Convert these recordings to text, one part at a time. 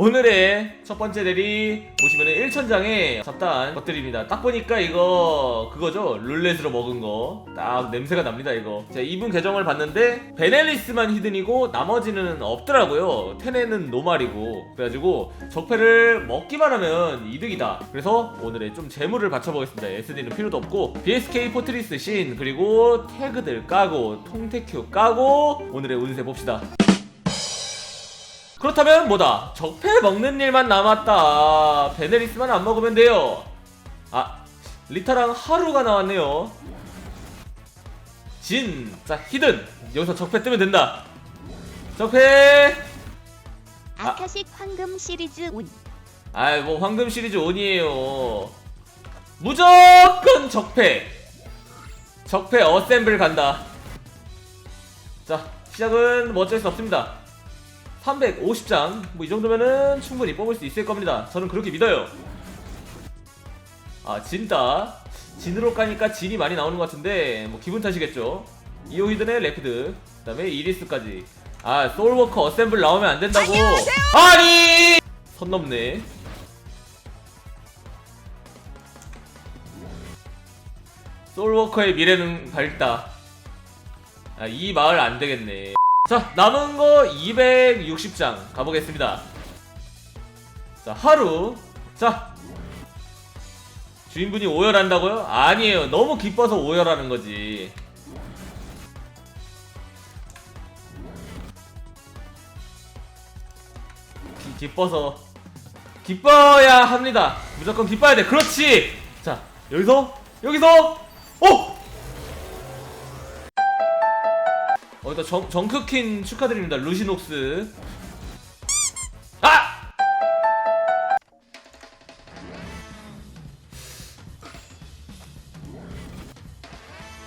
오늘의 첫 번째 ler이 보시면은 1천장에 잡다한 것들입니다. 딱 보니까 이거 그거죠. 룰렛으로 먹은 거. 딱 냄새가 납니다 이거. 제가 이분 계정을 봤는데 베넬리스만 히든이고 나머지는 없더라고요. 테네는 노말이고. 그래가지고 적패를 먹기만 하면 이득이다. 그래서 오늘의 좀 재물을 받쳐보겠습니다. SD는 필요도 없고 BSK 포트리스 신 그리고 태그들 까고 통태큐 까고 오늘의 운세 봅시다. 그렇다면 뭐다? 적폐 먹는 일만 남았다. 베네리스만 안 먹으면 돼요. 아, 리타랑 하루가 나왔네요. 진, 자 히든 여기서 적폐 뜨면 된다. 적폐. 아. 아카식 황금 시리즈 운 아이 뭐 황금 시리즈 온이에요. 무조건 적폐. 적폐 어셈블 간다. 자 시작은 뭐 어쩔 수 없습니다. 350장 뭐 이 정도면은 충분히 뽑을 수 있을 겁니다. 저는 그렇게 믿어요. 아 진다. 진으로 까니까 진이 많이 나오는 것 같은데 뭐 기분 탓이겠죠. 이오히든의 레피드 그 다음에 이리스까지. 아 소울워커 어셈블 나오면 안 된다고. 아니 선 넘네. 소울워커의 미래는 밝다. 아, 이 마을 안 되겠네. 자, 남은 거 260장 가보겠습니다. 자, 하루. 자, 주인분이 오열한다고요? 아니에요. 너무 기뻐서 오열하는 거지. 기, 기뻐서 기뻐야 합니다. 무조건 기뻐야 돼. 그렇지. 자, 여기서 여기서 오! 일단 정, 정크킨 축하드립니다. 루시녹스. 아!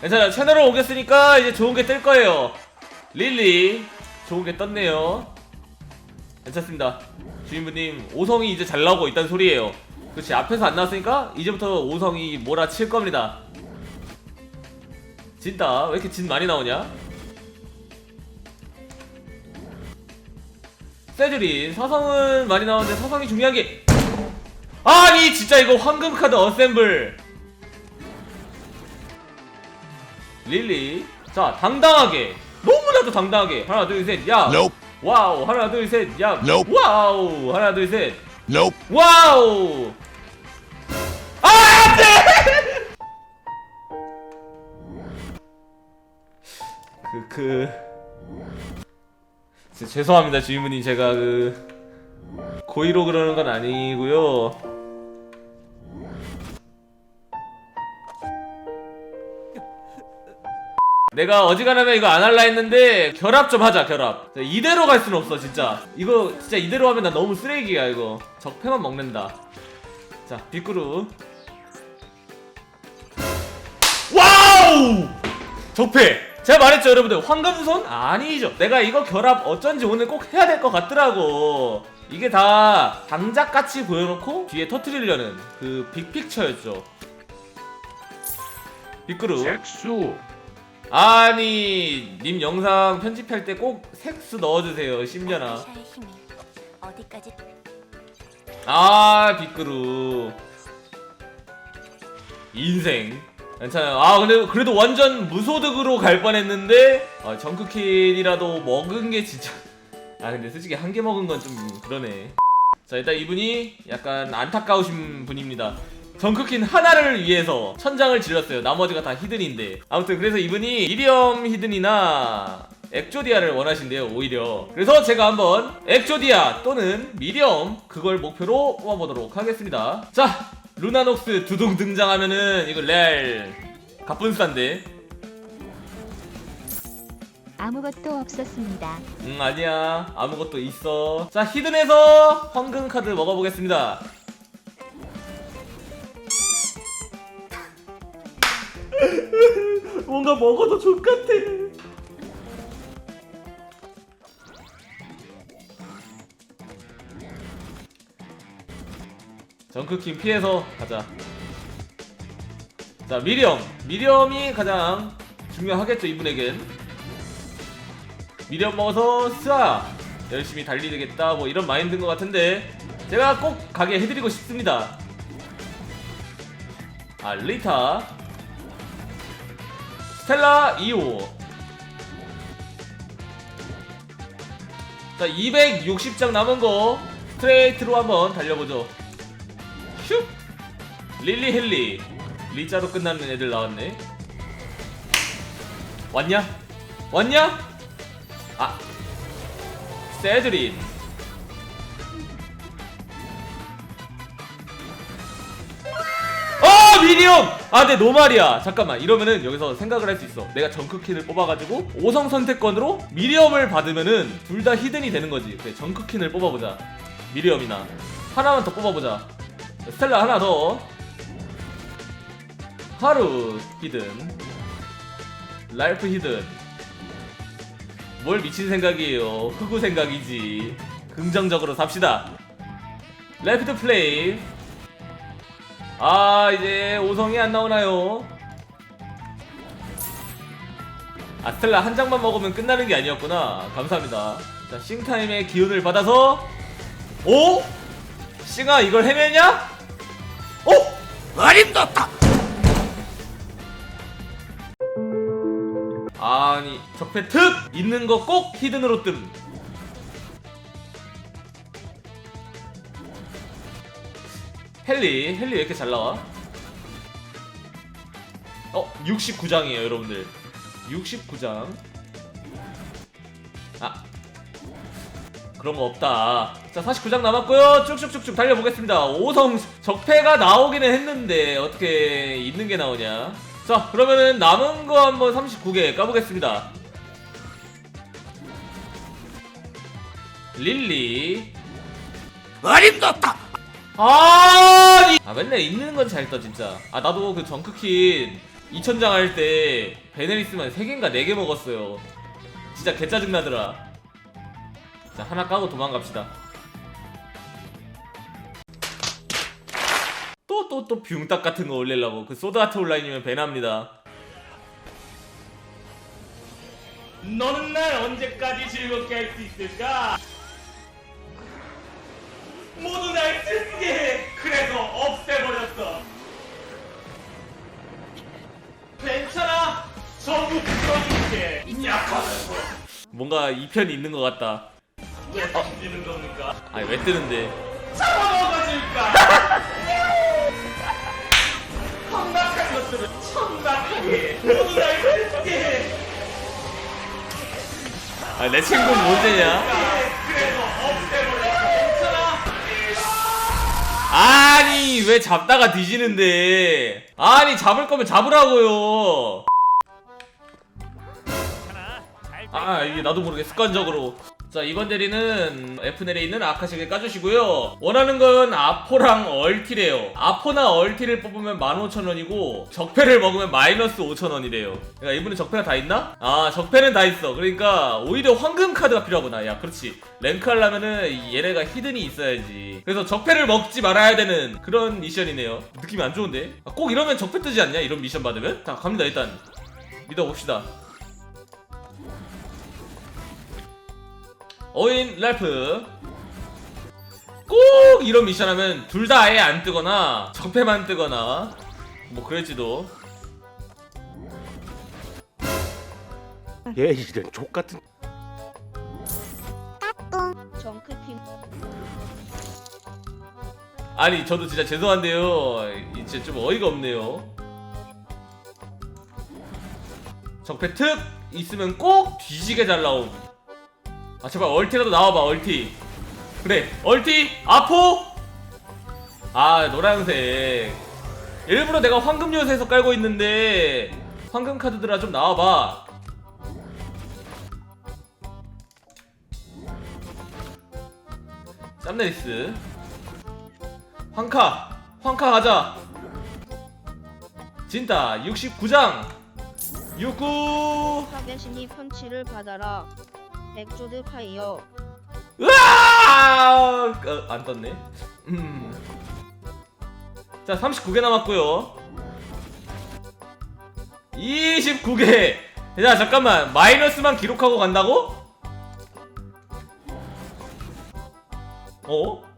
괜찮아요. 채널을 옮겼으니까 이제 좋은 게 뜰 거예요. 릴리. 좋은 게 떴네요. 괜찮습니다. 주인분님, 오성이 이제 잘 나오고 있다는 소리예요. 그렇지, 앞에서 안 나왔으니까 이제부터 오성이 몰아칠 겁니다. 진다. 왜 이렇게 진 많이 나오냐? 세주린 서성은 많이 나오는데 서성이 중요한 게 아니 진짜 이거 황금 카드 어셈블. 릴리. 자 당당하게. 너무나도 당당하게. 하나 둘 셋야. Nope. 와우. 하나 둘 셋야. Nope. 와우. 하나 둘셋. Nope. 와우. 아 안돼! 그그 진짜 죄송합니다 주인분님 제가 그 고의로 그러는 건 아니고요. 내가 어지간하면 이거 안 할라 했는데 결합 좀 하자 결합. 자, 이대로 갈 수는 없어 진짜. 이거 진짜 이대로 하면 나 너무 쓰레기야 이거. 적폐만 먹는다. 자 빗그루 와우! 적폐 제가 말했죠 여러분들. 황금손? 아니죠. 내가 이거 결합 어쩐지 오늘 꼭 해야 될 것 같더라고. 이게 다 장작같이 보여놓고 뒤에 터트리려는 그 빅픽처였죠. 빗그루 색수. 아니 님 영상 편집할 때 꼭 색수 넣어주세요 힘이 어디까지 아 빗그루 인생 괜찮아요. 아 근데 그래도 완전 무소득으로 갈 뻔했는데 아, 정크킨이라도 먹은 게 진짜. 아 근데 솔직히 한 개 먹은 건 좀 그러네. 자 일단 이분이 약간 안타까우신 분입니다. 정크킨 하나를 위해서 천장을 질렀어요. 나머지가 다 히든인데. 아무튼 그래서 이분이 이리엄 히든이나 엑조디아를 원하신대요 오히려. 그래서 제가 한번 엑조디아 또는 미리엄 그걸 목표로 뽑아보도록 하겠습니다. 자 루나녹스 두둥 등장하면은 이거 레알 갑분싼데. 아무것도 없었습니다. 응 아니야. 아무것도 있어. 자 히든에서 황금 카드 먹어보겠습니다. 뭔가 먹어도 족같아 정크킹 피해서 가자. 자 미리엄. 미리엄이 가장 중요하겠죠 이분에겐. 미련 먹어서 스아! 열심히 달리겠다 뭐 이런 마인드인 것 같은데 제가 꼭 가게 해드리고 싶습니다. 아 리타. 스텔라 2호. 자 260장 남은 거 스트레이트로 한번 달려보죠 슉! 릴리 헬리. 리자로 끝나는 애들 나왔네. 왔냐? 왔냐? 아. 세드린. 어 미니엄! 아 근데 노말이야. 잠깐만. 이러면은 여기서 생각을 할 수 있어. 내가 정크킨을 뽑아가지고 5성 선택권으로 미리엄을 받으면은 둘 다 히든이 되는 거지. 그래 정크킨을 뽑아보자. 미리엄이나. 하나만 더 뽑아보자 스텔라 하나 더. 하루 히든 랄프 히든. 뭘 미친 생각이에요? 흑우 생각이지. 긍정적으로 삽시다. 레프트 플레이 아 이제 5성이 안 나오나요? 아 스텔라 한 장만 먹으면 끝나는 게 아니었구나. 감사합니다. 자 싱타임의 기운을 받아서. 오? 싱아 이걸 해내냐? 오? 어림도다 아니 적폐 특 있는 거 꼭 히든으로 뜸 헬리 헬리 왜 이렇게 잘 나와? 어 69장이에요 여러분들 69장 그런 거 없다. 자 49장 남았고요. 쭉쭉쭉쭉 달려보겠습니다. 5성 적폐가 나오기는 했는데 어떻게 있는 게 나오냐. 자 그러면은 남은 거 한번 39개 까보겠습니다. 릴리. 어림도다! 아니 아 맨날 있는 건잘떠 진짜. 아 나도 그 정크킨 2000장 할 때 베네리스만 3개인가 4개 먹었어요. 진짜 개 짜증나더라 자 하나 까고 도망갑시다 또 또 또 뷰딱 같은 거 올리려고 그 소드아트 온라인이면 배납니다 너는 날 언제까지 즐겁게 할 수 있을까? 모두 날 슬프게 해. 그래서 없애버렸어. 괜찮아. 전부 풀어줄게. 약하면서. 뭔가 이 편이 있는 것 같다. 왜 뜨는 겁니까? 아니 왜 뜨는데? 잡아먹어줄까? 험악한 것들은 천박하게 모두 날 슬프게 해. 아내 친구는 뭔데냐? 그래서 없애버렸어. 괜찮아. 아니 왜 잡다가 뒤지는데 아니 잡을 거면 잡으라고요 아 이게 나도 모르게 습관적으로 자 이번 대리는 F넬에 있는 아카시를 까주시고요. 원하는 건 아포랑 얼티래요. 아포나 얼티를 뽑으면 15,000원이고 적패를 먹으면 마이너스 5,000원이래요. 그러니까 이분은 적패가 다 있나? 아 적패는 다 있어. 그러니까 오히려 황금 카드가 필요하구나. 야 그렇지. 랭크 하려면은 얘네가 히든이 있어야지. 그래서 적패를 먹지 말아야 되는 그런 미션이네요. 느낌이 안 좋은데? 아, 꼭 이러면 적패 뜨지 않냐? 이런 미션 받으면? 자 갑니다 일단. 믿어봅시다 어인 랄프. 꼭 이런 미션 하면 둘 다 아예 안 뜨거나 적패만 뜨거나 뭐 그럴지도. 얘 이런 족같은. 정크팀. 아니 저도 진짜 죄송한데요. 이제 좀 어이가 없네요. 적패 특 있으면 꼭 뒤지게 잘 나옴 아 제발 얼티라도 나와봐 얼티. 그래 얼티 아포! 아 노란색. 일부러 내가 황금 요새에서 깔고 있는데 황금 카드들아 좀 나와봐. 쌈네리스. 황카 황카 가자. 진짜 69장. 69 타겟이니 펀치를 받아라. 백조드 파이어. 으아! 어, 안 떴네. 음. 자, 39개 남았고요. 29개. 야, 잠깐만. 마이너스만 기록하고 간다고? 어?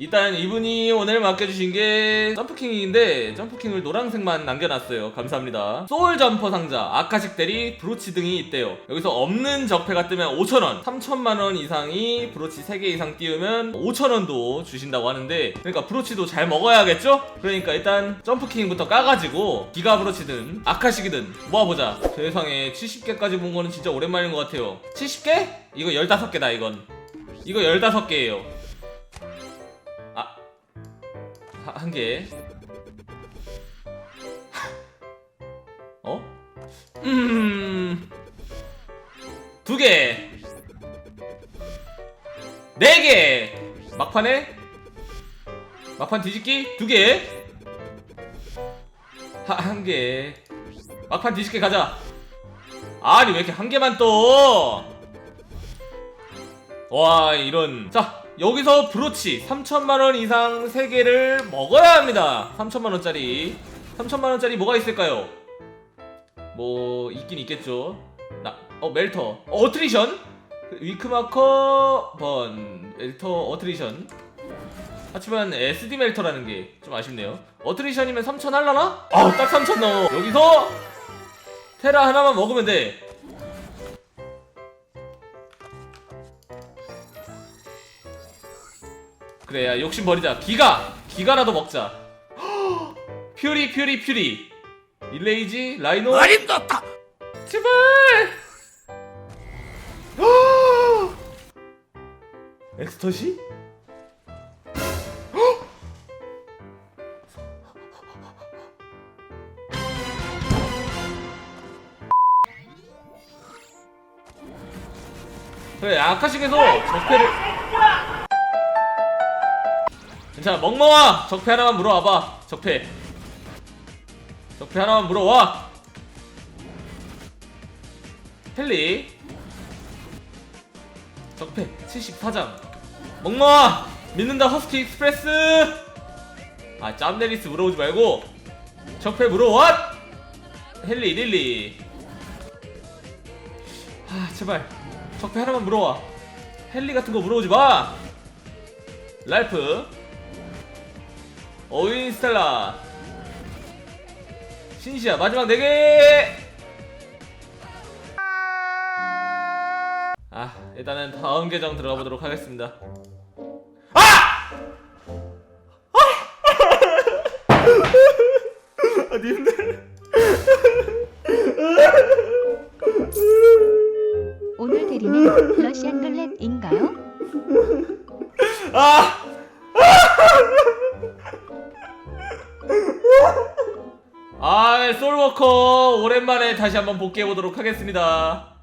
일단 이분이 오늘 맡겨주신 게 점프킹인데 점프킹을 노란색만 남겨놨어요. 감사합니다. 소울 점퍼 상자 아카식 대리 브로치 등이 있대요. 여기서 없는 적폐가 뜨면 5천원 3천만원 이상이 브로치 3개 이상 띄우면 5천원도 주신다고 하는데 그러니까 브로치도 잘 먹어야겠죠? 그러니까 일단 점프킹부터 까가지고 기가 브로치든 아카식이든 모아보자. 세상에 70개까지 본 거는 진짜 오랜만인 것 같아요. 70개? 이거 15개다 이건. 이거 15개예요 한 개. 어? 음, 두 개, 네 개. 막판에 막판 뒤집기 두 개. 하, 한 개. 막판 뒤집기 가자. 아니 왜 이렇게 한 개만 또? 와 이런 자 여기서 브로치 3천만원 이상 3개를 먹어야 합니다. 3천만원짜리. 3천만원짜리 뭐가 있을까요? 뭐 있긴 있겠죠. 나, 어 멜터. 어, 어트리션? 위크마커 번. 멜터 어트리션. 하지만 SD 멜터라는 게 좀 아쉽네요. 어트리션이면 3천 할라나? 아우 딱 3천 넘어. 여기서 테라 하나만 먹으면 돼 그래 야 욕심 버리자. 기가! 기가라도 먹자. 퓨리 퓨리 퓨리. 일레이지 라이노. 어림도다. 제발! 엑스터시? 그래 아카식에서 적폐를 괜찮아 멍멍아! 적폐 하나만 물어와봐. 적폐. 적폐 하나만 물어와. 헬리. 적폐 74장. 멍멍아! 믿는다 허스키 익스프레스! 아 짬내리스 물어보지 말고. 적폐 물어와! 헬리 릴리. 아 제발. 적폐 하나만 물어와. 헬리 같은 거 물어보지 마! 랄프 어윈 스텔라 신시야 마지막 4개 아 일단은 다음 계정 들어가 보도록 하겠습니다 아! 아 님들 오늘 대리는 러시안 룰렛인가요? 아! 아, 솔워커 오랜만에 다시 한번 복귀해 보도록 하겠습니다.